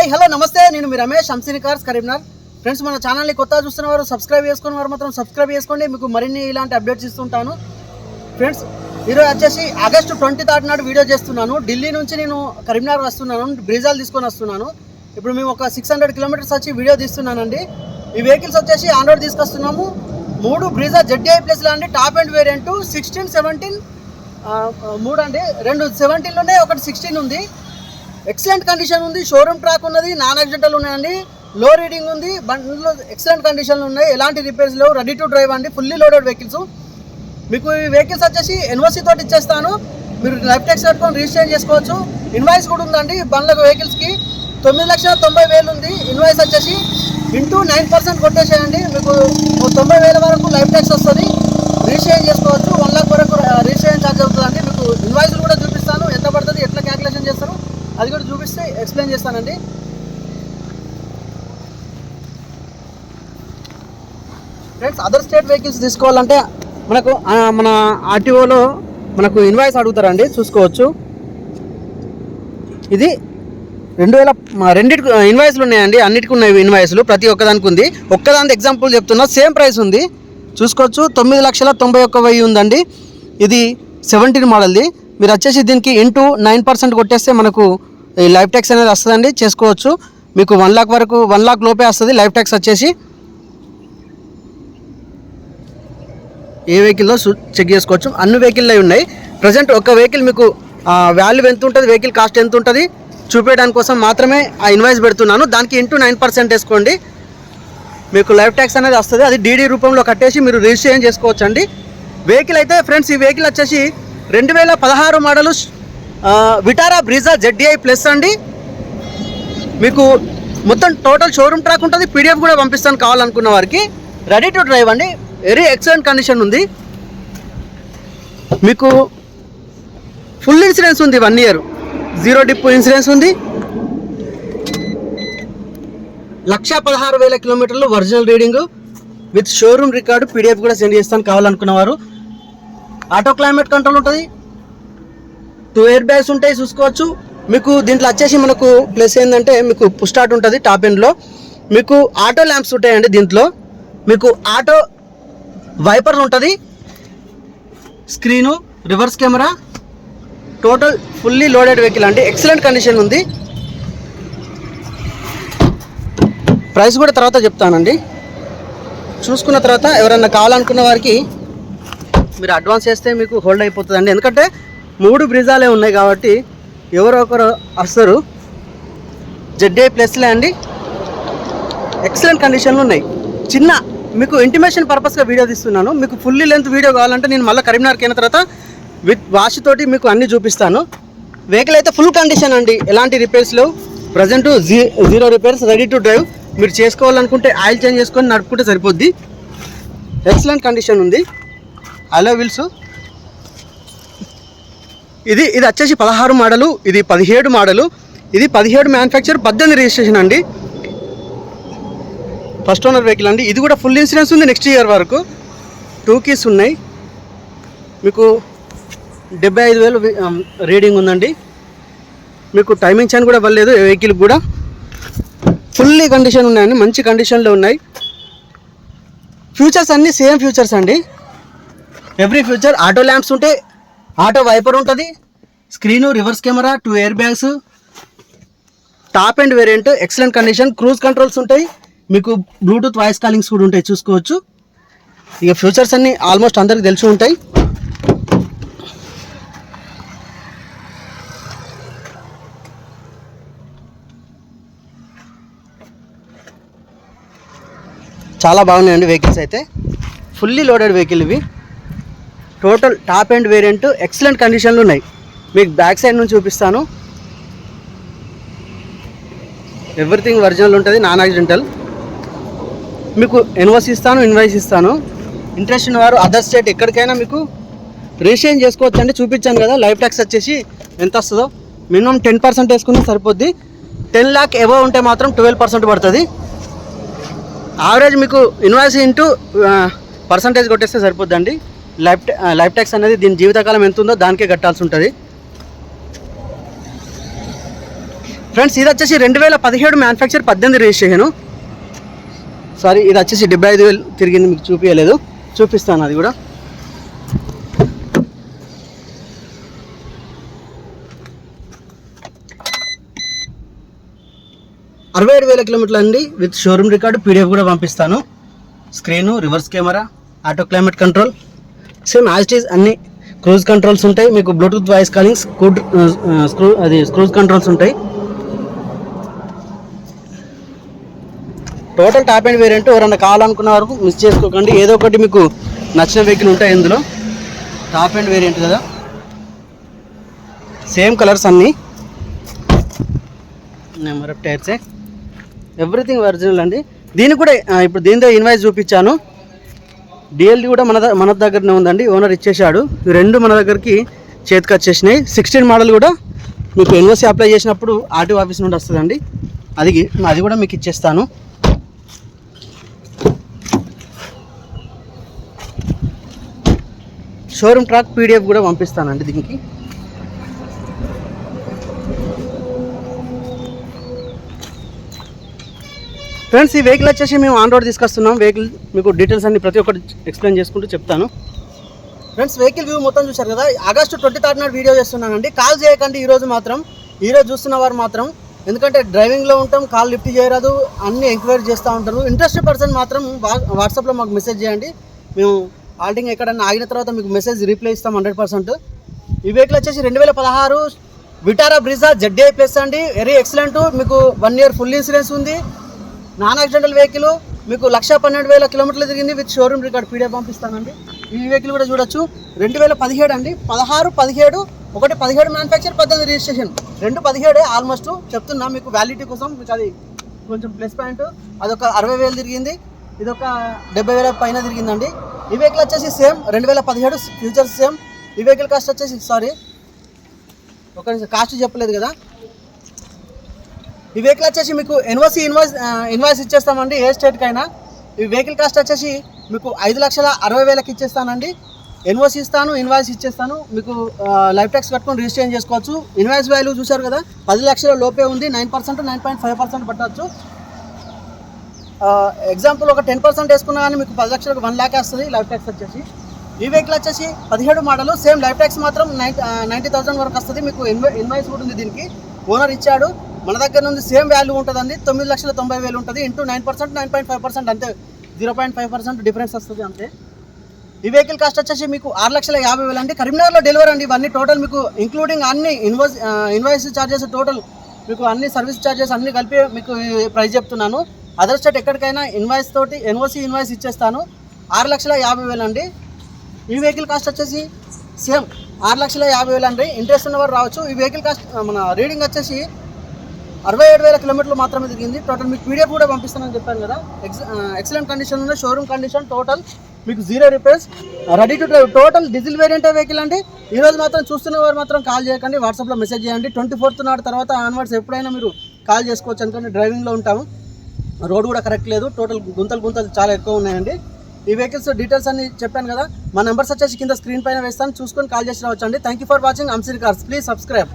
Hi hello నమస్తే. నేను మీ రమేష్ హంసిని కార్స్ కరీంనగర్ ఫ్రెండ్స్ మన ఛానల్ని కొత్త చూస్తున్న వారు సబ్స్క్రైబ్ చేసుకున్న వారు మాత్రం సబ్స్క్రైబ్ చేసుకోండి. మీకు మరిన్ని ఇలాంటి అప్డేట్స్ ఇస్తుంటాను. ఫ్రెండ్స్ ఈరోజు వచ్చేసి ఆగస్టు ట్వంటీ థర్డ్ నాడు వీడియో చేస్తున్నాను. ఢిల్లీ నుంచి నేను కరీంనగర్ వస్తున్నాను. బ్రిజాలు తీసుకొని వస్తున్నాను. ఇప్పుడు మేము ఒక సిక్స్ హండ్రెడ్ కిలోమీటర్స్ వచ్చి వీడియో తీస్తున్నానండి. ఈ వెహికల్స్ వచ్చేసి ఆన్ రోడ్ తీసుకొస్తున్నాము. మూడు బ్రిజా జెడ్డీఐ ప్లస్ అండి. Top and variant sixteen seventeen మూడు అండి. రెండు సెవెంటీన్లు ఉన్నాయి ఒకటి సిక్స్టీన్ ఉంది. ఎక్సలెంట్ కండిషన్ ఉంది. షోరూమ్ ట్రాక్ ఉన్నది. నాన్ యాక్సిడెంటల్ ఉన్నాయండి. లో రీడింగ్ ఉంది. బండ్లో ఎక్సలెంట్ కండిషన్లు ఉన్నాయి. ఎలాంటి రిపేర్స్ లేవు. రెడీ టు డ్రైవ్ అండి. Fully loaded vehicles. మీకు ఈ వెహికల్స్ వచ్చేసి ఎన్ఓసి తోటి ఇచ్చేస్తాను. మీరు లైఫ్ ట్యాక్స్ కట్టుకొని రిజిస్టర్ చేసుకోవచ్చు. ఇన్వాయిస్ కూడా ఉందండి బండ్ల వెహికల్స్కి. తొమ్మిది లక్షల తొంభై వేలు ఉంది. ఇన్వాయిస్ వచ్చేసి ఇంటూ నైన్ పర్సెంట్ కొట్టేసేయండి. మీకు తొంభై వేల వరకు లైఫ్ ట్యాక్స్ వస్తుంది. రిజిస్ట్రేషన్ చేసుకోవచ్చు వన్ లాక్ వరకు రిజిస్ట్రేషన్ ఛార్జ్ అవుతుందండి మీకు ఇన్వాయిస్లు కూడా చూపిస్తాను ఎంత పడుతుంది ఎట్లా క్యాలిక్యులేషన్ చేస్తారు అది కూడా చూపిస్తే ఎక్స్ప్లెయిన్ చేస్తానండి. ఫ్రెండ్స్ అదర్ స్టేట్ వెహికల్స్ తీసుకోవాలంటే మనకు మన ఆర్టీఓలో మనకు ఇన్వాయిస్ అడుగుతారండి చూసుకోవచ్చు. ఇది రెండు వేల మ- ఇన్వాయిస్లు ఉన్నాయండి అన్నిటికి ఉన్నాయి ఇన్వాయిస్లు ప్రతి ఒక్కదానికి ఉంది. ఒక్కదాని ఎగ్జాంపుల్ చెప్తున్నా సేమ్ ప్రైస్ ఉంది. చూసుకోవచ్చు తొమ్మిది లక్షల తొంభై ఒక్క వెయ్యి ఉందండి. ఇది సెవెంటీన్ మోడల్ది మీరు వచ్చేసి దీనికి ఇంటూ నైన్ పర్సెంట్ కొట్టేస్తే మనకు ఈ లైఫ్ ట్యాక్స్ అనేది వస్తుందండి చేసుకోవచ్చు. మీకు వన్ లాక్ వరకు వన్ లాక్ లోపే వస్తుంది లైఫ్ ట్యాక్స్ వచ్చేసి. ఏ వెహికల్లో చెక్ చేసుకోవచ్చు. అన్ని వెహికల్లో ఉన్నాయి. ప్రజెంట్ ఒక వెహికల్ మీకు వాల్యూ ఎంత ఉంటుంది వెహికల్ కాస్ట్ ఎంత ఉంటుంది చూపించడానికి కోసం మాత్రమే ఆ ఇన్వాయిస్ పెడుతున్నాను. దానికి ఇంటూ నైన్ పర్సెంట్ వేసుకోండి. మీకు లైఫ్ ట్యాక్స్ అనేది వస్తుంది. అది డీడీ రూపంలో కట్టేసి మీరు రిజిస్ట్రేషన్ చేసుకోవచ్చు అండి వెహికల్ అయితే ఫ్రెండ్స్ ఈ వెహికల్ వచ్చేసి రెండు వేల పదహారు model Vitara Brezza ZDI plus అండి. మీకు మొత్తం టోటల్ షోరూమ్ ట్రాక్ ఉంటుంది పీడిఎఫ్ కూడా పంపిస్తాను కావాలనుకున్న వారికి. రెడీ టు డ్రైవ్ అండి. వెరీ ఎక్సలెంట్ కండిషన్ ఉంది. మీకు ఫుల్ ఇన్సూరెన్స్ ఉంది one year zero dip insurance ఉంది. లక్ష పదహారు వేల కిలోమీటర్లు original reading with showroom record PDF కూడా సెండ్ చేస్తాను కావాలనుకున్న వారు. ఆటో క్లైమేట్ కంట్రోల్ ఉంటుంది. టూ ఎయిర్ బ్యాగ్స్ ఉంటాయి చూసుకోవచ్చు. మీకు దీంట్లో వచ్చేసి మనకు ప్లస్ ఏంటంటే మీకు పుస్టార్ట్ ఉంటుంది టాప్ ఎండ్లో. మీకు ఆటో ల్యాంప్స్ ఉంటాయండి దీంట్లో. మీకు ఆటో వైపర్ ఉంటుంది. Screen reverse camera total fully loaded vehicle అండి. ఎక్సలెంట్ కండిషన్ ఉంది. ప్రైస్ కూడా తర్వాత చెప్తానండి. చూసుకున్న తర్వాత ఎవరన్నా కావాలనుకున్న వారికి మీరు అడ్వాన్స్ చేస్తే మీకు హోల్డ్ అయిపోతుందండి. ఎందుకంటే మూడు బ్రిజాలే ఉన్నాయి కాబట్టి ఎవరో ఒకరు వస్తారు. జెడ్ఏ ప్లస్లే అండి. ఎక్సలెంట్ కండిషన్లు ఉన్నాయి. చిన్న మీకు ఇంటిమేషన్ పర్పస్గా వీడియో తీస్తున్నాను. మీకు ఫుల్లీ లెంత్ వీడియో కావాలంటే నేను మళ్ళీ కరీంనగర్కి అయిన తర్వాత విత్ వాష్ తోటి మీకు అన్నీ చూపిస్తాను. వెహికల్ అయితే ఫుల్ కండిషన్ అండి. ఎలాంటి రిపేర్స్ లేవు. Present G zero repairs ready to drive మీరు చేసుకోవాలనుకుంటే ఆయిల్ చేంజ్ చేసుకొని నడుపుకుంటే సరిపోద్ది. ఎక్సలెంట్ కండిషన్ ఉంది. అలో విల్స్ ఇది ఇది వచ్చేసి పదహారు మోడలు ఇది పదిహేడు మోడలు ఇది పదిహేడు మ్యానుఫ్యాక్చర్ పద్దెనిమిది రిజిస్ట్రేషన్ అండి. ఫస్ట్ ఓనర్ వెహికల్ అండి. ఇది కూడా ఫుల్ ఇన్సూరెన్స్ ఉంది నెక్స్ట్ ఇయర్ వరకు. టూ కీస్ ఉన్నాయి. మీకు డెబ్బై ఐదు వేలు రీడింగ్ um, ఉందండి. మీకు టైమింగ్ చైన్ కూడా ఇవ్వలేదు వెహికల్ కూడా. ఫుల్లీ కండిషన్ ఉన్నాయండి మంచి కండిషన్లో ఉన్నాయి. ఫ్యూచర్స్ అన్నీ సేమ్ ఫ్యూచర్స్ అండి. ఎవ్రీ ఫ్యూచర్ ఆటో ల్యాంప్స్ ఉంటే ఆటో వైపర్ ఉంటుంది. Screen reverse camera two air bags top and variant excellent condition cruise controls ఉంటాయి. మీకు బ్లూటూత్ వాయిస్ కాలింగ్స్ కూడా ఉంటాయి చూసుకోవచ్చు. ఇక ఫ్యూచర్స్ అన్నీ ఆల్మోస్ట్ అందరికి తెలిసి ఉంటాయి. చాలా బాగున్నాయండి వెహికల్స్ అయితే. ఫుల్లీ లోడెడ్ వెహికల్ ఇవి. Total top and variant excellent కండిషన్లు ఉన్నాయి. మీకు బ్యాక్ సైడ్ నుంచి చూపిస్తాను. ఎవ్రీథింగ్ ఒరిజినల్ ఉంటుంది నాన్ యాక్సిడెంటల్. మీకు ఎన్ఓసి ఇస్తాను ఇన్వాయిస్ ఇస్తాను. ఇంట్రెస్ట్ ఉన్నవారు అదర్ స్టేట్ ఎక్కడికైనా మీకు రిజిస్ట్రేషన్ చేసుకోవచ్చు అంటే చూపించాను కదా లైఫ్ ట్యాక్స్ వచ్చేసి ఎంత వస్తుందో. మినిమం టెన్ పర్సెంట్ వేసుకుంటే సరిపోద్ది. టెన్ ల్యాక్ ఎబో ఉంటే మాత్రం ట్వెల్వ్ పర్సెంట్ పడుతుంది. యావరేజ్ మీకు ఇన్వాయిస్ ఇంటూ పర్సంటేజ్ కొట్టేస్తే సరిపోద్దండి. లైఫ్ లైఫ్ ట్యాక్స్ అనేది దీని జీవితకాలం ఎంత ఉందో దానికే కట్టాల్సి ఉంటుంది. ఫ్రెండ్స్ ఇది వచ్చేసి రెండు వేల పదిహేడు మ్యానుఫ్యాక్చర్ పద్దెనిమిది రిజిస్ట్రేషను. సారీ ఇది వచ్చేసి డెబ్బై ఐదు వేలు తిరిగింది మీకు చూపించలేదు చూపిస్తాను అది కూడా. అరవై ఏడు వేల కిలోమీటర్లు అండి విత్ షోరూమ్ రికార్డు పీడిఎఫ్ కూడా పంపిస్తాను. Screen reverse camera auto climate control. Same as is అన్ని క్రూజ్ కంట్రోల్స్ ఉంటాయి. మీకు Bluetooth voice calling screw screw అది స్క్రూజ్ కంట్రోల్స్ ఉంటాయి. టోటల్ టాప్ అండ్ వేరియంట్ ఎవరన్నా కావాలనుకున్న వరకు మిస్ చేసుకోకండి. ఏదో ఒకటి మీకు నచ్చిన వెహికల్ ఉంటాయి ఇందులో. టాప్ అండ్ వేరియంట్ కదా. సేమ్ కలర్స్ అన్నీ. నెంబర్ ఆఫ్ టైర్సే ఎవ్రీథింగ్ ఒరిజినల్ అండి. దీని కూడా ఇప్పుడు దీనితో ఇన్వాయిస్ చూపించాను. డిఎల్డి కూడా మన ద- మన దగ్గరనే ఉందండి. ఓనర్ ఇచ్చేశాడు. రెండు మన దగ్గరికి చేతికి వచ్చేసినాయి. సిక్స్టీన్ మోడల్ కూడా మీకు ఎన్ఓసి అప్లై చేసినప్పుడు ఆర్టీఓ ఆఫీస్ నుండి వస్తుందండి. అది అది కూడా మీకు ఇచ్చేస్తాను. షోరూమ్ ట్రాక్ పీడిఎఫ్ కూడా పంపిస్తానండి దీనికి. ఫ్రెండ్స్ ఈ వెహికల్ వచ్చేసి మేము ఆన్ రోడ్ తీసుకొస్తున్నాం. వెహికల్ మీకు డీటెయిల్స్ అన్ని ప్రతి ఒక్కటి ఎక్స్ప్లెయిన్ చేసుకుంటూ చెప్తాను. ఫ్రెండ్స్ వెహికల్ వ్యూ మొత్తం చూశారు కదా? ఆగస్టు ట్వంటీ థర్డ్ నాడు వీడియో చేస్తున్నానండి. కాల్ చేయకండి ఈరోజు మాత్రం. ఈరోజు చూస్తున్న వారు మాత్రం. ఎందుకంటే డ్రైవింగ్లో ఉంటాం కాల్ లిఫ్ట్ చేయరాదు అన్ని ఎంక్వైరీ చేస్తూ ఉంటారు. ఇంట్రెస్టెడ్ పర్సన్ మాత్రం వా- వాట్సాప్లో మాకు మెసేజ్ చేయండి. మేము ఆల్టింగ్ ఎక్కడన్నా ఆగిన తర్వాత మీకు మెసేజ్ రిప్లై ఇస్తాం హండ్రెడ్ పర్సెంట్ ఈ వెహికల్ వచ్చేసి రెండు వేల పదహారు విటారా బ్రిజా జడ్డీఐ ప్లస్ అండి. వెరీ ఎక్సలెంట్ మీకు వన్ ఇయర్ ఫుల్ ఇన్సూరెన్స్ ఉంది. నాన్ యాక్సిడెంటల్ వెహికల్ మీకు లక్ష పన్నెండు వేల కిలోమీటర్లు తిరిగింది విత్ షోరూమ్ రికార్డ్ పీడిఎఫ్ పంపిస్తానండి. ఈ వెహికల్ కూడా చూడొచ్చు. రెండు వేల పదిహేడు అండి. పదహారు పదిహేడు ఒకటి పదిహేడు మ్యానుఫ్యాక్చర్ పద్దెనిమిది రిజిస్ట్రేషన్ రెండు పదిహేడే ఆల్మోస్ట్ చెప్తున్నా మీకు వ్యాలిటీ కోసం మీకు అది కొంచెం ప్లస్ పాయింట్ అదొక అరవై వేలు తిరిగింది. ఇదొక డెబ్బై వేల పైన తిరిగిందండి. ఈ వెహికల్ వచ్చేసి సేమ్ రెండు వేల పదిహేడు ఫ్యూచర్స్ సేమ్ ఈ వెహికల్ కాస్ట్ వచ్చేసి సారీ ఒక కాస్ట్ చెప్పలేదు కదా. ఈ వెహికల్ వచ్చేసి మీకు ఎన్ఓసి ఇన్వాయిస్ ఇన్వాయిస్ ఇచ్చేస్తామండి. ఏ స్టేట్కి అయినా ఈ వెహికల్ కాస్ట్ వచ్చేసి మీకు ఐదు లక్షల అరవై వేలకు ఇచ్చేస్తానండి. ఎన్ఓసి ఇస్తాను ఇన్వాయిస్ ఇచ్చేస్తాను. మీకు లైఫ్ ట్యాక్స్ కట్టుకొని రిజిస్టర్ చేసుకోవచ్చు. ఇన్వాయిస్ వాల్యూ చూశారు కదా పది లక్షల లోపే ఉంది. Nine percent nine point five percent పట్టవచ్చు ఎగ్జాంపుల్ ఒక టెన్ పర్సెంట్ వేసుకున్నా కానీ మీకు పది లక్షలకు వన్ ల్యాక్ వస్తుంది లైఫ్ ట్యాక్స్ వచ్చేసి. ఈ వెహికల్ వచ్చేసి పదిహేడు మోడల్ సేమ్ లైఫ్ ట్యాక్స్ మాత్రం నైన్ నైంటీ థౌసండ్ వరకు వస్తుంది. మీకు ఇన్వై ఇన్వాయిస్ కూడా ఉంది దీనికి. ఓనర్ ఇచ్చాడు. మన దగ్గర నుండి సేమ్ వాల్యూ ఉంటుందండి. తొమ్మిది లక్షల తొంభై వేలు ఉంటుంది. Into nine percent nine point five percent అంతే. Zero point five percent difference వస్తుంది అంతే. ఈ వెహికల్ కాస్ట్ వచ్చేసి మీకు ఆరు లక్షల యాభై వేలు అండి. కరీంనగర్లో డెలివరీ అండి ఇవన్నీ టోటల్ మీకు ఇంక్లూడింగ్ అన్ని ఇన్వాయిస్ ఇన్వాయిస్ ఛార్జెస్ టోటల్ మీకు అన్ని సర్వీస్ ఛార్జెస్ అన్ని కలిపి మీకు ప్రైస్ చెప్తున్నాను. అదర్ స్టేట్ ఎక్కడికైనా ఇన్వాయిస్ తోటి ఎన్ఓసి ఇన్వాయిస్ ఇచ్చేస్తాను. ఆరు లక్షల యాభై వేలు అండి. ఈ వెహికల్ కాస్ట్ వచ్చేసి సేమ్ ఆరు లక్షల యాభై వేలు అండి. ఇంట్రెస్ట్ ఉన్నవారు రావచ్చు. ఈ వెహికల్ కాస్ట్ మన రీడింగ్ వచ్చేసి అరవై ఏడు వేల కిలోమీటర్లు మాత్రమే తిరిగింది. టోటల్ మీకు పీడిఎఫ్ కూడా పంపిస్తానని చెప్పాను కదా. ఎక్స్ ఎక్సలెంట్ కండిషన్ ఉంది షోరూమ్ కండిషన్ టోటల్ మీకు zero repairs ready to drive total diesel variant vehicle అండి? ఈ రోజు మాత్రం చూస్తున్న వారు మాత్రం కాల్ చేయకండి. వాట్సాప్లో మెసేజ్ చేయండి. ట్వంటీ ఫోర్త్ నాడు తర్వాత ఆన్వర్డ్స్ ఎప్పుడైనా మీరు కాల్ చేసుకోవచ్చు. ఎందుకంటే డ్రైవింగ్లో ఉంటాము. రోడ్ కూడా కరెక్ట్ లేదు. టోటల్ గుంతలు గుంతలు చాలా ఎక్కువ ఉన్నాయండి. ఈ వెహికల్స్ డీటెయిల్స్ అన్ని చెప్పాను కదా. మా నెంబర్స్ వచ్చేసి కింద స్క్రీన్ పైన వేస్తాను. చూసుకొని కాల్ చేసి రావచ్చు అండి థ్యాంక్ యూ ఫర్ వాచింగ్ అంసిర్ కార్స్ ప్లీజ్ సబ్స్క్రైబ్